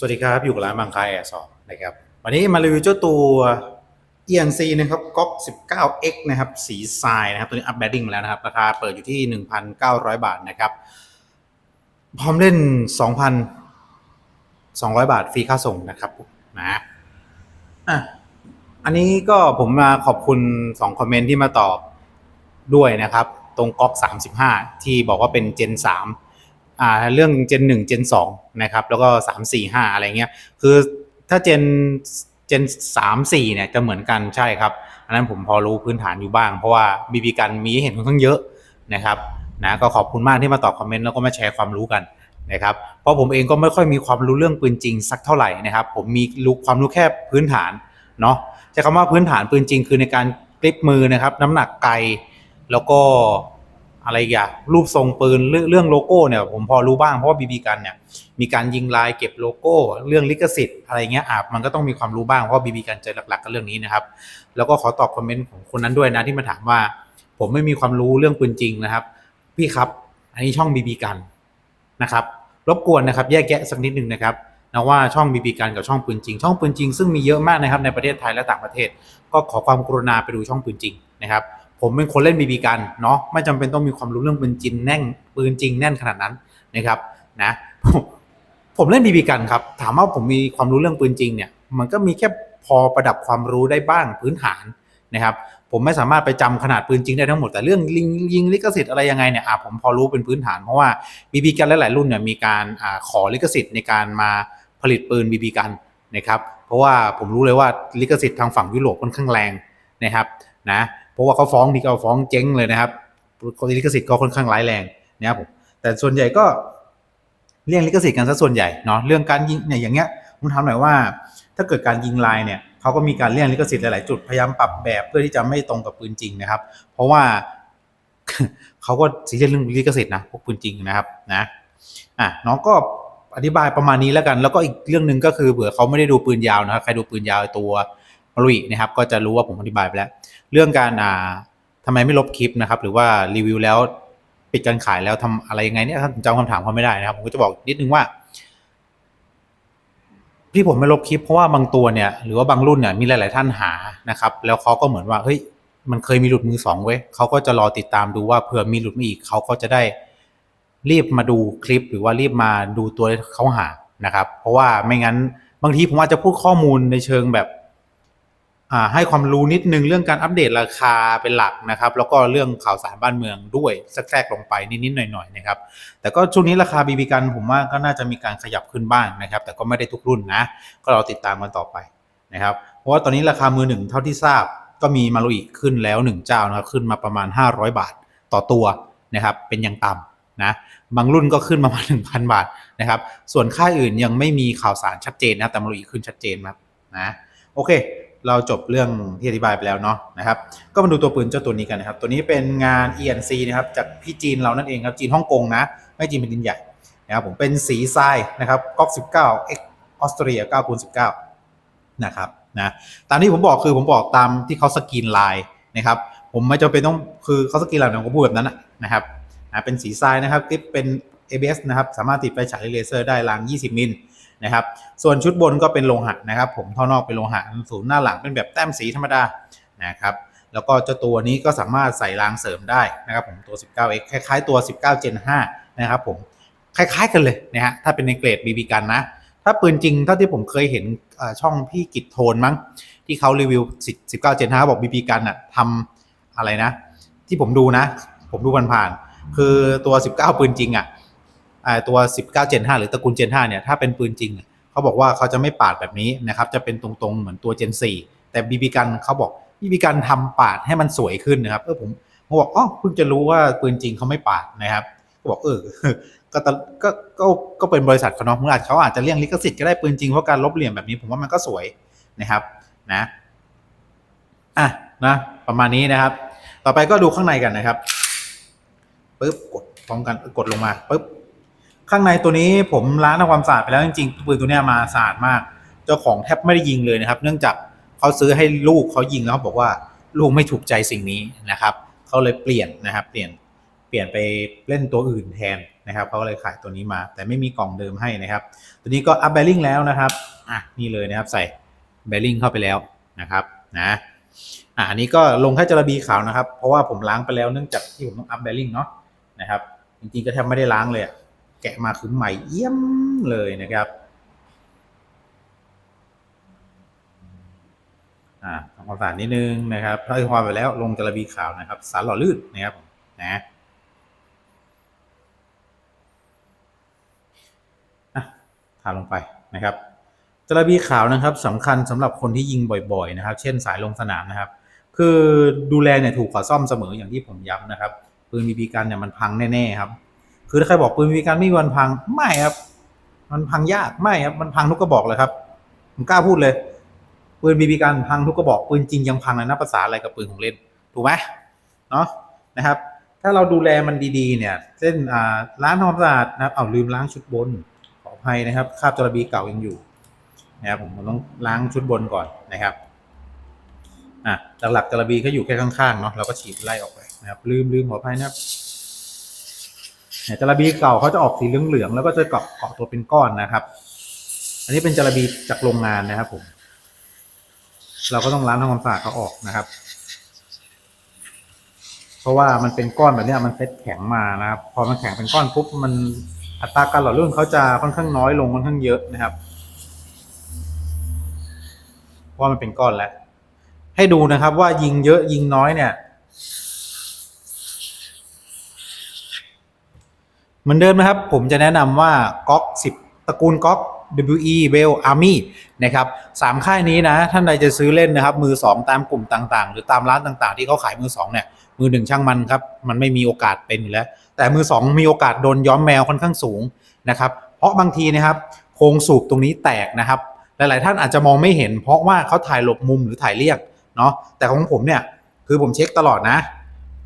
สวัสดีครับ อยู่กับร้านบางคายแอร์สองนะครับ วันนี้มารีวิวเจ้าตัว ENC นะครับก๊อก 19X นะครับ สีทรายนะครับ ตัวนี้อัปเดดิ้งมาแล้วนะครับ ราคาเปิดอยู่ที่ 1,900 บาทนะครับ พร้อมเล่น 2,200 บาทฟรีค่าส่งนะครับนะอะอันนี้ก็ผมมาขอบคุณ 2 คอมเมนต์ที่มาตอบด้วยนะครับ ตรงก๊อก 35 ที่บอกว่าเป็น Gen 3 อ่าเรื่อง Gen 1 Gen 2นะครับแล้วก็ 3 4 5 อะไรเงี้ยคือถ้า Gen Gen 3 4เนี่ยจะเหมือนกันใช่ครับ อันนั้นผมพอรู้พื้นฐานอยู่บ้าง เพราะว่าบีบีกันมีเห็นค่อนข้างเยอะนะครับนะก็ขอบคุณมากที่มาตอบคอมเมนต์แล้วก็มาแชร์ความรู้กันนะครับเพราะผมเองก็ไม่ค่อยมีความรู้เรื่องปืนจริงสักเท่าไหร่นะครับ ผมมีรู้ความรู้แค่พื้นฐานเนาะใช้คำว่าพื้นฐานปืนจริงคือในการกลิปมือนะครับ น้ำหนักไกลแล้วก็ อะไรอย่าง รูปทรงปืนเรื่องโลโก้เนี่ยผมพอรู้บ้างเพราะว่าบีบีกันเนี่ยมีการยิงลายเก็บโลโก้เรื่องลิขสิทธิ์อะไรเงี้ยอะมันก็ต้องมีความรู้บ้างเพราะบีบีกันเจอหลักๆก็เรื่องนี้นะครับ แล้วก็ขอตอบคอมเมนต์ของคนนั้นด้วยนะที่มาถามว่า ผมไม่มีความรู้เรื่องปืนจริงนะครับ พี่ครับอันนี้ช่องบีบีกันนะครับรบกวนนะครับแยกแยะสักนิดหนึ่งนะครับนะว่าช่องบีบีกันกับช่องปืนจริง ช่องปืนจริงซึ่งมีเยอะมากนะครับในประเทศไทยและต่างประเทศ ก็ขอความกรุณาไปดูช่องปืนจริงนะครับ ผมเป็นคนเล่นบีบีกันเนาะไม่จำเป็นต้องมีความรู้เรื่องปืนจริงแน่นปืนจริงแน่นขนาดนั้นนะครับนะผมเล่นบีบีกันครับ ถามว่าผมมีความรู้เรื่องปืนจริงเนี่ย มันก็มีแค่พอประดับความรู้ได้บ้างพื้นฐานนะครับ ผมไม่สามารถไปจำขนาดปืนจริงได้ทั้งหมดแต่เรื่องยิงยิงลิขสิทธิ์อะไรยังไงเนี่ยอะผมพอรู้เป็นพื้นฐานเพราะว่าบีบีกันหลายๆรุ่นเนี่ยมีการอ่าขอลิขสิทธิ์ในการมาผลิตปืนบีบีกันนะครับ เพราะว่าผมรู้เลยว่าลิขสิทธิ์ทางฝั่งยุโรปค่อนข้างแรงนะครับนะ เพราะว่าเขาฟ้องทีก็ฟ้องเจ๊งเลยนะครับลิขสิทธิ์ก็ค่อนข้างร้ายแรงนะครับผมแต่ส่วนใหญ่ก็เรื่องลิขสิทธิ์กันซะส่วนใหญ่เนาะเรื่องการยิงเนี่ยอย่างเงี้ยผมถามหน่อยว่า ถ้าเกิดการยิงลายเนี่ยเขาก็มีการเลี่ยงลิขสิทธิ์หลาย ๆ จุดพยายามปรับแบบเพื่อที่จะไม่ตรงกับปืนจริงนะครับ เพราะว่าเขาก็ซีเรียสเรื่องลิขสิทธิ์นะพวกปืนจริงนะครับนะอะน้องก็อธิบายประมาณนี้แล้วกัน แล้วก็อีกเรื่องหนึ่งก็คือเผื่อเขาไม่ได้ดูปืนยาวนะครับใครดูปืนยาวตัวมารุยนะครับ ก็จะรู้ว่าผมอธิบายไปแล้ว เรื่องการอ่าทำไมไม่ลบคลิปนะครับ หรือว่ารีวิวแล้วปิดการขายแล้วทำอะไรยังไงเนี่ยถ้าผมจำคำถามเขาไม่ได้นะครับ ผมก็จะบอกนิดนึงว่า ที่ผมไม่ลบคลิปเพราะว่าบางตัวเนี่ย หรือว่าบางรุ่นเนี่ยมีหลาย ๆ ท่านหานะครับ แล้วเขาก็เหมือนว่าเฮ้ยมันเคยมีหลุดมือสองเว้ยเขาก็จะรอติดตามดูว่าเผื่อมีหลุดมาอีกเขาก็จะได้รีบมาดูคลิป หรือว่ารีบมาดูตัวที่เขาหานะครับ เพราะว่าไม่งั้นบางทีผมอาจจะพูดข้อมูลในเชิงแบบ ให้ความรู้นิดนึงเรื่องการอัปเดตราคาเป็นหลักนะครับ แล้วก็เรื่องข่าวสารบ้านเมืองด้วยแทรกลงไปนิดๆหน่อยๆนะครับ แต่ก็ช่วงนี้ราคาบีบีกันผมว่าก็น่าจะมีการขยับขึ้นบ้างนะครับ แต่ก็ไม่ได้ทุกรุ่นนะ ก็เราติดตามกันต่อไปนะครับ เพราะว่าตอนนี้ราคามือหนึ่งเท่าที่ทราบก็มีมารุอิขึ้นแล้วหนึ่งเจ้านะครับขึ้นมาประมาณ 500 บาทต่อตัวนะครับ เป็นอย่างต่ำนะบางรุ่นก็ขึ้นประมาณ1,000 บาทนะครับ ส่วนค่าอื่นยังไม่มีข่าวสารชัดเจนนะแต่มารุอิขึ้นชัดเจนครับนะโอเค เราจบเรื่องที่อธิบายไปแล้วเนาะนะครับ ก็มาดูตัวปืนเจ้าตัวนี้กันนะครับ ตัวนี้เป็นงาน ENC นะครับจากพี่จีนเรานั่นเองครับจีนฮ่องกงนะ ไม่จีนเป็นดินใหญ่นะครับผมเป็นสีทรายนะครับก๊อก19 X ออสเตรีย9คูณ19นะครับนะตามที่ผมบอกคือผมบอกตามที่เขาสกรีนลายนะครับผมไม่จำเป็นต้องคือเขาสกรีนลายผมก็พูดแบบนั้นนะครับนะเป็นสีทรายนะครับคลิปเป็น ABS นะครับสามารถติดไฟฉายเลเซอร์ได้ราง 20 มิล นะครับ ส่วนชุดบนก็เป็นโลหะนะครับ ผมท่อนอกเป็นโลหะศูนย์หน้าหลังเป็นแบบแต้มสีธรรมดานะครับ แล้วก็เจ้าตัวนี้ก็สามารถใส่รางเสริมได้นะครับ ผมตัว 19x คล้ายๆตัว 19 Gen 5นะครับ ผมคล้ายๆกันเลยนะฮะถ้าเป็นในเกรด BB กันนะ ถ้าปืนจริงเท่าที่ผมเคยเห็นช่องพี่กิจโทนมั้ง ที่เขารีวิว 19 Gen 5บอก BB กันอะทำอะไรนะ ที่ผมดูนะ ผมดูผ่านๆคือตัว 19 ปืนจริงอะอ่า ตัว 19 Gen 5 หรือตระกูล Gen 5 เนี่ย ถ้าเป็นปืนจริง เขาบอกว่าเขาจะไม่ปาดแบบนี้นะครับ จะเป็นตรงๆ เหมือนตัว Gen 4 แต่ BB กันเขาบอก BB กันทำปาดให้มันสวยขึ้นนะครับ เออผมผมบอกอ๋อเพิ่งจะรู้ว่าปืนจริงเขาไม่ปาดนะครับก็บอกเออ ก็ตะก็ก็ก็เป็นบริษัทเขาเนาะอาจเขาอาจจะเลี่ยงลิขสิทธิ์ก็ได้ปืนจริงเพราะการลบเหลี่ยมแบบนี้ผมว่ามันก็สวยนะครับ นะอะนะประมาณนี้นะครับ ต่อไปก็ดูข้างในกันนะครับปึ๊บกดพร้อมกันกดลงมาปึ๊บ ข้างในตัวนี้ผมล้างทำความสะอาดไปแล้วจริงๆปืนตัวนี้มาสะอาดมาก เจ้าของแทบไม่ได้ยิงเลยนะครับ เนื่องจากเขาซื้อให้ลูกเขายิงแล้วเขาบอกว่าลูกไม่ถูกใจสิ่งนี้นะครับเขาเลยเปลี่ยนนะครับ เปลี่ยนเปลี่ยนไปเล่นตัวอื่นแทนนะครับเขาก็เลยขายตัวนี้มา แต่ไม่มีกล่องเดิมให้นะครับ ตัวนี้ก็อัพเบลลิงแล้วนะครับอะนี่เลยนะครับใส่เบลลิงเข้าไปแล้วนะครับนะอะอันนี้ก็ลงแค่จระบีขาวนะครับ เพราะว่าผมล้างไปแล้วเนื่องจากที่ผมต้องอัพเบลลิงเนาะนะครับจริงๆก็แทบไม่ได้ล้างเลยอะ แกะมาคือใหม่เอี่ยมเลยนะครับอ่าทำความสะอาดนิดนึงนะครับถ้าความไปแล้วลงจระบีขาวนะครับ สารหล่อลื่นนะครับนะอะทาลงไปนะครับจระบีขาวนะครับสำคัญสำหรับคนที่ยิงบ่อยๆนะครับ เช่นสายลงสนามนะครับ คือดูแลเนี่ยถูกกว่าซ่อมเสมออย่างที่ผมย้ำนะครับปืนบีบีกันเนี่ยมันพังแน่ๆครับ คือถ้าใครบอกปืนบีกันไม่มีวันพังไม่ครับ มันพังยากไม่ครับ มันพังทุกกระบอกเลยครับ ผมกล้าพูดเลยปืนบีบีกันพังทุกกระบอกปืนจริงยังพังเลยนะภาษาอะไรกับปืนของเล่นถูกไหมเนาะนะครับ ถ้าเราดูแลมันดีๆ เนี่ย เช่นอ่าล้างทำความสะอาดนะครับเอาลืมล้างชุดบนขออภัยนะครับคราบจระบีเก่ายังอยู่นะครับผมต้องล้างชุดบนก่อนนะครับอะหลักๆจระบีก็อยู่แค่ข้างๆเนาะเราก็ฉีดไล่ออกไปนะครับ ลืมลืมขออภัยนะครับ เนี่ยจระบีเก่าเขาจะออกสีเหลืองๆแล้วก็จะเกาะเกาะตัวเป็นก้อนนะครับ อันนี้เป็นจระบีจากโรงงานนะครับผม เราก็ต้องล้างทำความสะอาดเขาออกนะครับ เพราะว่ามันเป็นก้อนแบบนี้มันเซ็ตแข็งมานะครับ พอมันแข็งเป็นก้อนปุ๊บมันอัตราการหล่อลื่นเขาจะค่อนข้างน้อยลงค่อนข้างเยอะนะครับเพราะว่ามันเป็นก้อนแล้ว ให้ดูนะครับว่ายิงเยอะยิงน้อยเนี่ย เห มือนเดิมนะครับ ผมจะแนะนำว่าก๊อก10 ตระกูลก๊อก WE Bell Army นะครับสามค่ายนี้นะ ท่านใดจะซื้อเล่นนะครับ มือ 2 ตามกลุ่มต่างๆ หรือตามร้านต่างๆ ที่เขาขายมือ 2 เนี่ย มือหนึ่งช่างมันครับ มันไม่มีโอกาสเป็นอยู่แล้ว แต่มือ 2 มีโอกาสโดนย้อมแมวค่อนข้างสูงนะครับ เพราะบางทีนะครับโครงสูบตรงนี้แตกนะครับ หลายๆ ท่านอาจจะมองไม่เห็น เพราะว่าเขาถ่ายหลบมุมหรือถ่ายเรียกเนาะ แต่ของผมเนี่ยคือผมเช็คตลอดนะ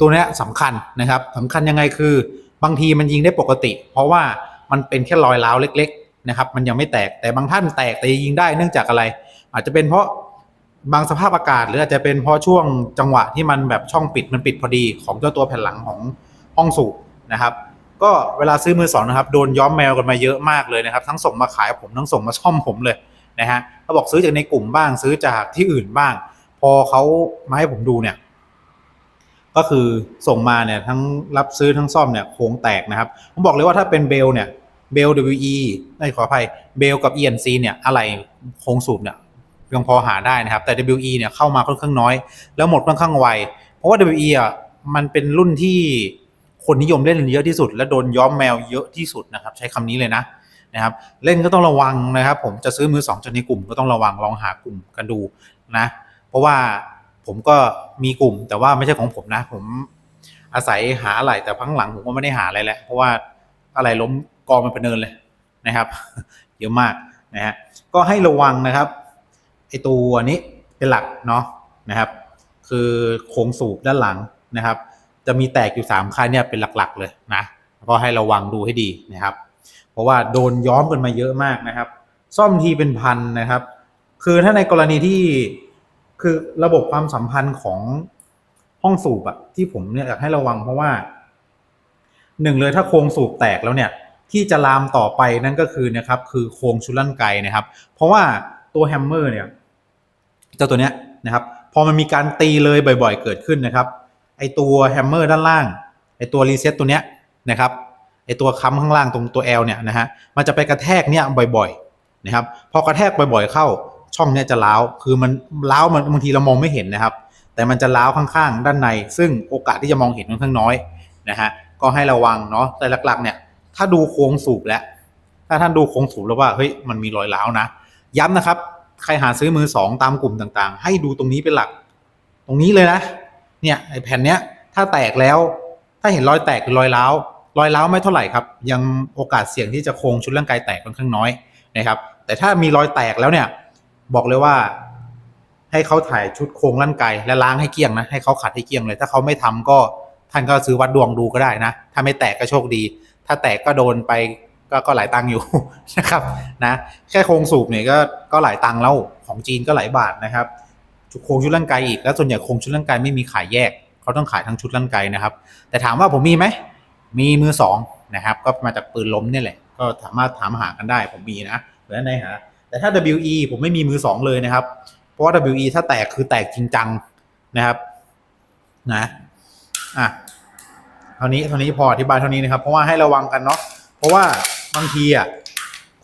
ตัวนี้สำคัญนะครับสำคัญยังไงคือ บางทีมันยิงได้ปกติ เพราะว่ามันเป็นแค่รอยร้าวเล็ก ๆ นะครับ มันยังไม่แตกแต่บางท่านแตกแต่ยิงได้เนื่องจากอะไร อาจจะเป็นเพราะบางสภาพอากาศ หรืออาจจะเป็นเพราะช่วงจังหวะที่มันแบบช่องปิดมันปิดพอดีของเจ้าตัวแผ่นหลังของห้องสูบนะครับก็เวลาซื้อมือสองนะครับโดนย้อมแมวกันมาเยอะมากเลยนะครับ ทั้งส่งมาขายผมทั้งส่งมาซ่อมผมเลยนะฮะเขาบอกซื้อจากในกลุ่มบ้างซื้อจากที่อื่นบ้าง พอเขามาให้ผมดูเนี่ย ก็คือส่งมาเนี่ยทั้งรับซื้อทั้งซ่อมเนี่ยโค้งแตกนะครับ ผมบอกเลยว่าถ้าเป็นเบลเนี่ยเบล WE ไม่ขออภัยเบลกับ ENC เนี่ยอะไรโค้งสูบเนี่ยยังพอหาได้นะครับแต่ WE เนี่ยเข้ามาค่อนข้างน้อย แล้วหมดค่อนข้างไว เพราะว่า WE อะมันเป็นรุ่นที่คนนิยมเล่นเยอะที่สุด และโดนย้อมแมวเยอะที่สุดนะครับ ใช้คำนี้เลยนะนะครับเล่นก็ต้องระวังนะครับ ผมจะซื้อมือสองจนในกลุ่มก็ต้องระวังลองหากลุ่มกันดูนะ เพราะว่า ผมก็มีกลุ่ม แต่ว่าไม่ใช่ของผมนะ ผมอาศัยหาอะไรแต่พังหลังผมก็ไม่ได้หาอะไรแล้วเพราะว่าอะไรล้มกองมันเป็นเนินเลยนะครับ เยอะมากนะฮะก็ให้ระวังนะครับไอตัวนี้เป็นหลักเนาะนะครับ คือโครงสูบด้านหลังนะครับ จะมีแตกอยู่สามค่ายเนี่ยเป็นหลักๆเลยนะก็ให้ระวังดูให้ดีนะครับ เพราะว่าโดนย้อมกันมาเยอะมากนะครับ ซ่อมทีเป็นพันนะครับ คือถ้าในกรณีที่ คือระบบความสัมพันธ์ของห้องสูบอะที่ผมเนี่ยอยากให้ระวังเพราะว่าหนึ่งเลยถ้าโครงสูบแตกแล้วเนี่ย ที่จะลามต่อไปนั่นก็คือนะครับ คือโครงชุดลั่นไกนะครับ เพราะว่าตัวแฮมเมอร์เนี่ยเจ้าตัวเนี้ยนะครับพอมันมีการตีเลยบ่อย ๆ เกิดขึ้นนะครับ ไอตัวแฮมเมอร์ด้านล่างไอตัวรีเซ็ตตัวเนี้ยนะครับไอตัวค้ำข้างล่างตรงตัว L เนี่ยนะฮะมันจะไปกระแทกเนี่ยบ่อยๆนะครับ พอกระแทกบ่อยๆเข้า ช่องเนี้ยจะล้าวคือมันล้าวมันบางทีเรามองไม่เห็นนะครับ แต่มันจะล้าวข้างๆ ด้านใน ซึ่งโอกาสที่จะมองเห็นค่อนข้างน้อยนะฮะก็ให้ระวังเนาะแต่หลักๆ เนี่ย ถ้าดูโครงสูบแล้วถ้าท่านดูโครงสูบแล้วว่าเฮ้ยมันมีรอยร้าวนะย้ำนะครับ ใครหาซื้อมือสองตามกลุ่มต่างๆ ให้ดูตรงนี้เป็นหลัก ตรงนี้เลยนะ เนี่ยไอ้แผ่นเนี้ยถ้าแตกแล้ว ถ้าเห็นรอยแตกหรือรอยร้าวรอยร้าวไม่เท่าไหร่ครับ ยังโอกาสเสี่ยงที่จะโครงชุดร่างกายแตกค่อนข้างน้อยนะครับ แต่ถ้ามีรอยแตกแล้วเนี่ย บอกเลยว่า ให้เขาถ่ายชุดโครงร่างกายและล้างให้เกลี้ยงนะให้เขาขัดให้เกลี้ยงเลย ถ้าเขาไม่ทำก็ท่านก็ซื้อวัดดวงดูก็ได้นะ ถ้าไม่แตกก็โชคดี ถ้าแตกก็โดนไปก็ก็หลายตังค์อยู่นะครับนะแค่โครงสูบเนี่ยก็ก็หลายตังค์แล้วของจีนก็หลายบาทนะครับโครงชุดร่างกายอีกแล้วส่วนใหญ่โครงชุดร่างกายไม่มีขายแยก เขาต้องขายทั้งชุดร่างกายนะครับ แต่ถามว่าผมมีไหมมีมือสองนะครับ ก็มาจากปืนล้มนี่แหละ ก็สามารถถามหากันได้ผมมีนะเผื่อท่านใดหา แต่ถ้า WE ผมไม่มีมือสองเลยนะครับ เพราะว่า WE ถ้าแตกคือแตกจริงจังนะครับ นะอะเท่านี้เท่านี้พออธิบายเท่านี้นะครับ เพราะว่าให้ระวังกันเนาะเพราะว่าบางทีอะ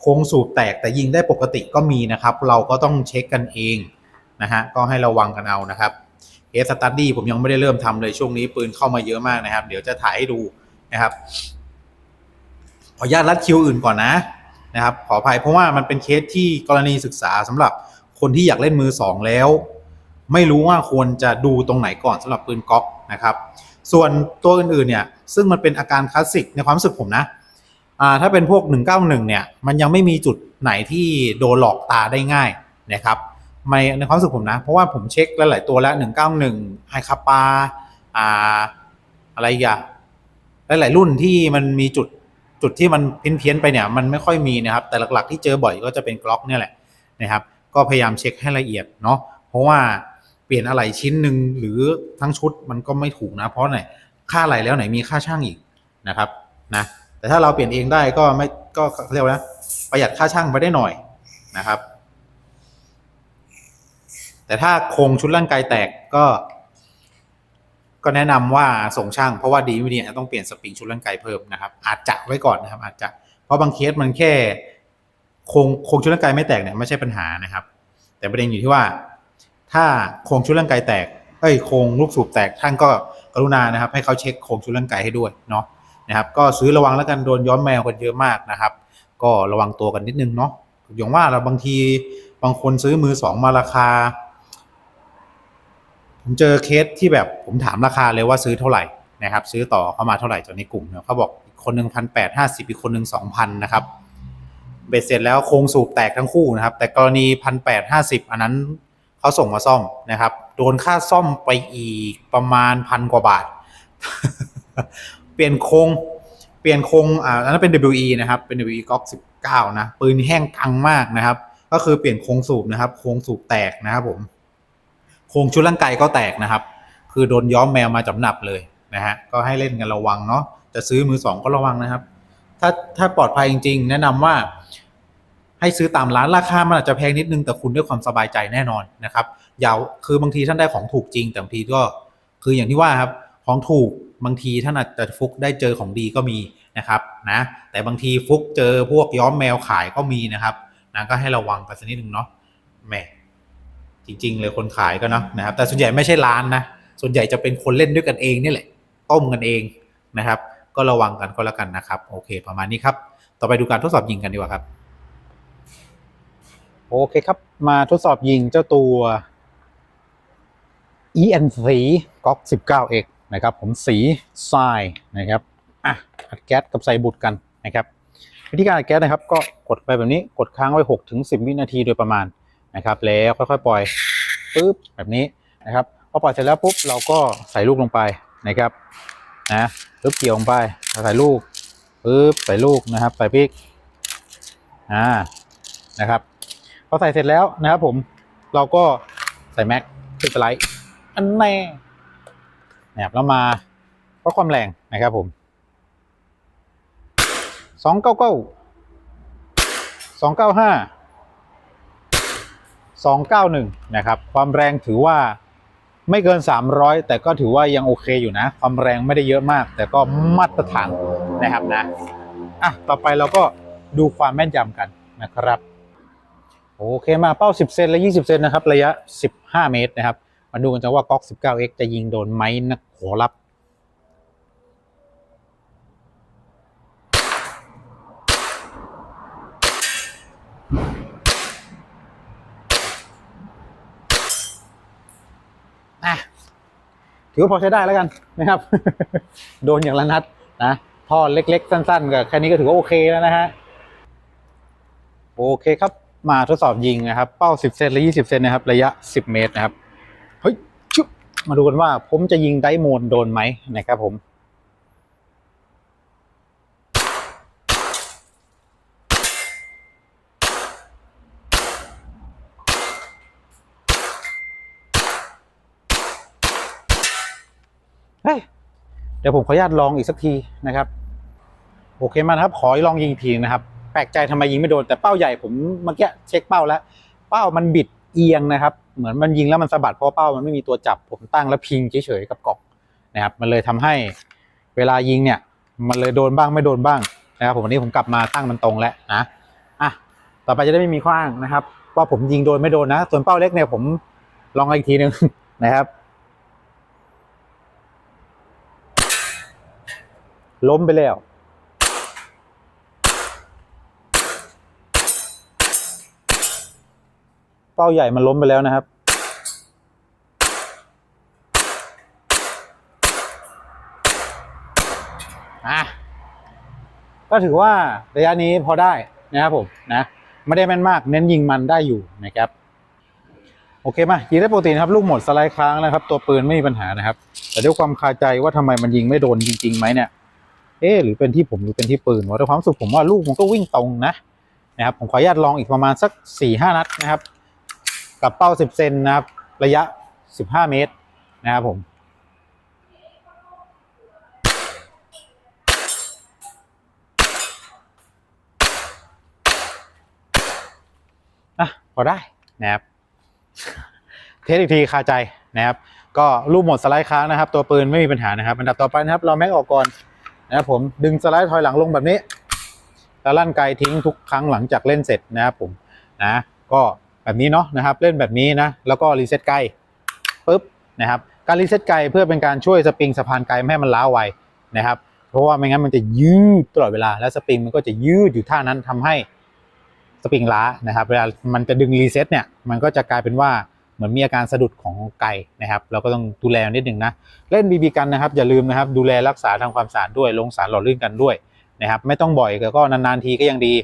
โครงสูบแตกแต่ยิงได้ปกติก็มีนะครับ เราก็ต้องเช็คกันเองนะฮะก็ให้ระวังกันเอานะครับเคสสตัดดี้ผมยังไม่ได้เริ่มทำเลยช่วงนี้ปืนเข้ามาเยอะมากนะครับ เดี๋ยวจะถ่ายให้ดูนะครับขออนุญาตรัดคิวอื่นก่อนนะ นะครับขออภัยเพราะว่ามันเป็นเคสที่กรณีศึกษาสำหรับคนที่อยากเล่นมือสองแล้ว ไม่รู้ว่าควรจะดูตรงไหนก่อนสำหรับปืนก๊อกนะครับ ส่วนตัวอื่นๆเนี่ยซึ่งมันเป็นอาการคลาสสิกในความรู้สึกผมนะถ้าเป็นพวก 191 เนี่ย มันยังไม่มีจุดไหนที่โดนหลอกตาได้ง่ายนะครับไม่ในความรู้สึกผมนะ เพราะว่าผมเช็คหลายๆตัวแล้ว 191ไฮคาปาอ่าอะไรอีกอย่างหลายๆรุ่นที่มันมีจุด จุดที่มันเพี้ยนๆไปเนี่ยมันไม่ค่อยมีนะครับ แต่หลักๆที่เจอบ่อยก็จะเป็นกล็อกเนี่ยแหละนะครับ ก็พยายามเช็คให้ละเอียดเนาะเพราะว่าเปลี่ยนอะไรชิ้นหนึ่งหรือทั้งชุดมันก็ไม่ถูกนะ เพราะไหนค่าอะไรแล้วไหนมีค่าช่างอีกนะครับนะแต่ถ้าเราเปลี่ยนเองได้ก็ไม่ก็เขาเรียกว่านะประหยัดค่าช่างไปได้หน่อยนะครับ แต่ถ้าโครงชุดร่างกายแตกก็ ก็แนะนำว่าส่งช่างเพราะว่าดีไม่ดีอาจจะต้องเปลี่ยนสปริงชุดร่างกายเพิ่มนะครับ อาจจะไว้ก่อนนะครับ อาจจะเพราะบางเคสมันแค่โครงโครงชุดร่างกายไม่แตกเนี่ยไม่ใช่ปัญหานะครับ แต่ประเด็นอยู่ที่ว่า ถ้าโครงชุดร่างกายแตกเอ้ยโครงลูกสูบแตกท่านก็กรุณานะครับ ให้เขาเช็คโครงชุดร่างกายให้ด้วยเนาะนะครับ ก็ซื้อระวังแล้วกันโดนย้อมแมวกันเยอะมากนะครับ ก็ระวังตัวกันนิดนึงเนาะอย่างว่าเราบางทีบางคนซื้อมือสองมาราคา ผมเจอเคสที่แบบผมถามราคาเลยว่าซื้อเท่าไหร่นะครับ ซื้อต่อเข้ามาเท่าไหร่จากในกลุ่มเนี่ยเขาบอกคนหนึ่งพันแปดห้าสิบอีกคนหนึ่งสองพันนะครับเบ็ดเสร็จแล้วโครงสูบแตกทั้งคู่นะครับ แต่กรณีพันแปดห้าสิบอันนั้นเขาส่งมาซ่อมนะครับ โดนค่าซ่อมไปอีกประมาณพันกว่าบาท เปลี่ยนโครงเปลี่ยนโครงอ่าอันนั้นเป็น WE นะครับ เป็น WE Glock 19 นะ ปืนแห้งกังมากนะครับ ก็คือเปลี่ยนโครงสูบนะครับ โครงสูบแตกนะครับผม โครงชุดร่างกายก็แตกนะครับ คือโดนย้อมแมวมาจำหนับเลยนะฮะก็ให้เล่นกันระวังเนาะจะซื้อมือสองก็ระวังนะครับ ถ้าถ้าปลอดภัยจริง ๆ แนะนำว่า ให้ซื้อตามร้านราคามันอาจจะแพงนิดนึงแต่คุณด้วยความสบายใจแน่นอนนะครับอย่าคือบางทีท่านได้ของถูกจริง แต่บางทีก็คืออย่างที่ว่าครับของถูกบางทีท่านอาจจะฟุกได้เจอของดีก็มีนะครับนะแต่บางทีฟุกเจอพวกย้อมแมวขายก็มีนะครับนะก็ให้ระวังกันสักนิดนึงเนาะแหม จริง ๆ เลยคนขายก็เนาะนะครับ แต่ส่วนใหญ่ไม่ใช่ร้านนะ ส่วนใหญ่จะเป็นคนเล่นด้วยกันเองนี่แหละ ต้มกันเองนะครับ ก็ระวังกันก็แล้วกันนะครับ โอเค ประมาณนี้ครับ ต่อไปดูการทดสอบยิงกันดีกว่าครับ โอเคครับ มาทดสอบยิงเจ้าตัว ENC ก๊อก 19X นะครับ ผมสีทรายนะครับ อะ อัดแก๊สกับใส่บุตรกันนะครับ วิธีการอัดแก๊สนะครับ ก็กดไปแบบนี้ กดค้างไว้6ถึง10 วินาทีโดยประมาณ นะครับ แล้วค่อยๆปล่อยปุ๊บแบบนี้นะครับพอปล่อยเสร็จแล้วปุ๊บเราก็ใส่ลูกลงไปนะครับนะปุ๊บเกี่ยวลงไปใส่ลูกปุ๊บใส่ลูกนะครับ ใส่พริกอ่านะครับพอใส่เสร็จแล้วนะครับผมเราก็ใส่แม็กขึ้นสไลด์อันแน่นะครับแล้วมาเพราะความแรงนะครับผมสองเก้าเก้าสองเก้าห้า สองเก้าหนึ่งนะครับ ความแรงถือว่าไม่เกิน 300 แต่ก็ถือว่ายังโอเคอยู่นะ ความแรงไม่ได้เยอะมาก แต่ก็มาตรฐานนะครับนะ อะ ต่อไปเราก็ดูความแม่นยำกันนะครับ โอเคมาเป้า 10 เซนและ 20 เซนนะครับ ระยะ 15 เมตรนะครับ มาดูกันจะว่าก๊อก 19x จะยิงโดนไหมนะขอรับ อะถือว่าพอใช้ได้แล้วกันนะครับ โดนอย่างละนัดนะท่อเล็กๆ สั้นๆกับแค่นี้ก็ถือว่าโอเคแล้วนะฮะโอเคครับมาทดสอบยิงนะครับ เป้า 10 เซนและ 20 เซนนะครับ ระยะ 10 เมตรนะครับ เฮ้ยชุบมาดูกันว่าผมจะยิงไดโมนโดนไหมนะครับผม เฮ้ยเดี๋ยวผมขออนุญาตลองอีกสักทีนะครับ โอเคมาครับ ขอลองยิงอีกทีนะครับ แปลกใจทำไมยิงไม่โดนแต่เป้าใหญ่ผมเมื่อกี้เช็คเป้าแล้ว เป้ามันบิดเอียงนะครับ เหมือนมันยิงแล้วมันสะบัดเพราะเป้ามันไม่มีตัวจับผมตั้งแล้วพิงเฉยๆกับกองนะครับ มันเลยทำให้เวลายิงเนี่ย มันเลยโดนบ้างไม่โดนบ้างนะครับผมวันนี้ผมกลับมาตั้งมันตรงแล้วนะอะต่อไปจะได้ไม่มีข้ออ้างนะครับ ว่าผมยิงโดนไม่โดนนะ ส่วนเป้าเล็กเนี่ยผมลองอีกทีหนึ่งนะครับ ล้มไปแล้ว เป้าใหญ่มันล้มไปแล้วนะครับ อะ ก็ถือว่าระยะนี้พอได้นะครับผมนะไม่ได้แม่นมากเน้นยิงมันได้อยู่นะครับโอเคมายิงได้ปกตินะครับลูกหมดสไลด์ค้างนะครับ ตัวปืนไม่มีปัญหานะครับ แต่ด้วยความคาใจว่าทำไมมันยิงไม่โดนจริงๆไหมเนี่ย เอ๊หรือเป็นที่ผมหรือเป็นที่ปืนวะด้วยความสึกผมว่าลูกมันก็วิ่งตรงนะนะครับผมขออนุญาตลองอีกประมาณสักสี่ห้านัดนะครับ กับเป้าสิบเซนนะครับ ระยะสิบห้าเมตรนะครับผมอะพอได้นะครับเทสอีกทีคาใจนะครับ ก็รูปหมดสไลด์ค้างนะครับ ตัวปืนไม่มีปัญหานะครับ อันดับต่อไปนะครับ เราแม็กออกก่อน นะครับผมดึงสไลด์ถอยหลังลงแบบนี้แล้วลั่นไกทิ้งทุกครั้งหลังจากเล่นเสร็จนะครับผมนะก็แบบนี้เนาะนะครับเล่นแบบนี้นะแล้วก็รีเซ็ตไกปุ๊บนะครับการรีเซ็ตไกเพื่อเป็นการช่วยสปริงสะพานไกไม่ให้มันล้าไวนะครับเพราะว่าไม่งั้นมันจะยืดตลอดเวลาแล้วสปริงมันก็จะยืดอยู่ท่านั้นทำให้สปริงล้านะครับเวลามันจะดึงรีเซ็ตเนี่ยมันก็จะกลายเป็นว่า เหมือนมีอาการสะดุดของไก่นะครับ เราก็ต้องดูแลนิดหนึ่งนะ เล่นบีบีกันนะครับ อย่าลืมนะครับ ดูแลรักษาทางความสะอาดด้วย ลงสารหล่อลื่นกันด้วยนะครับ ไม่ต้องบ่อยแต่ก็นานๆทีก็ยังดี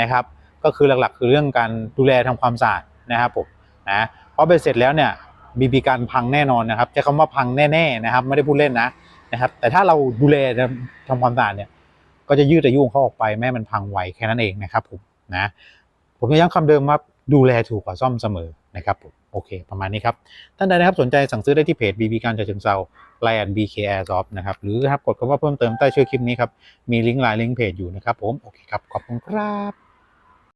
นะครับ ก็คือหลักๆ คือเรื่องการดูแลทำความสะอาดนะครับผมนะเพราะไปเสร็จแล้วเนี่ยบีบีกันพังแน่นอนนะครับใช้คำว่าพังแน่ๆนะครับ ไม่ได้พูดเล่นนะนะครับ แต่ถ้าเราดูแลทำความสะอาดเนี่ย ก็จะยืดอายุของเขาออกไปแม้มันพังไวแค่นั้นเองนะครับผมนะผมย้ำคำเดิมว่าดูแลถูกกว่าซ่อมเสมอนะครับผม โอเค ประมาณนี้ครับ ท่านใดนะครับสนใจสั่งซื้อได้ที่เพจ BB การจัดเชิงเซาไลน์ BK Airsoft นะครับ หรือครับกดคำว่าเพิ่มเติมใต้ชื่อคลิปนี้ครับ มีลิงก์ไลน์ลิงก์เพจอยู่นะครับผม โอเคครับ ขอบคุณครับ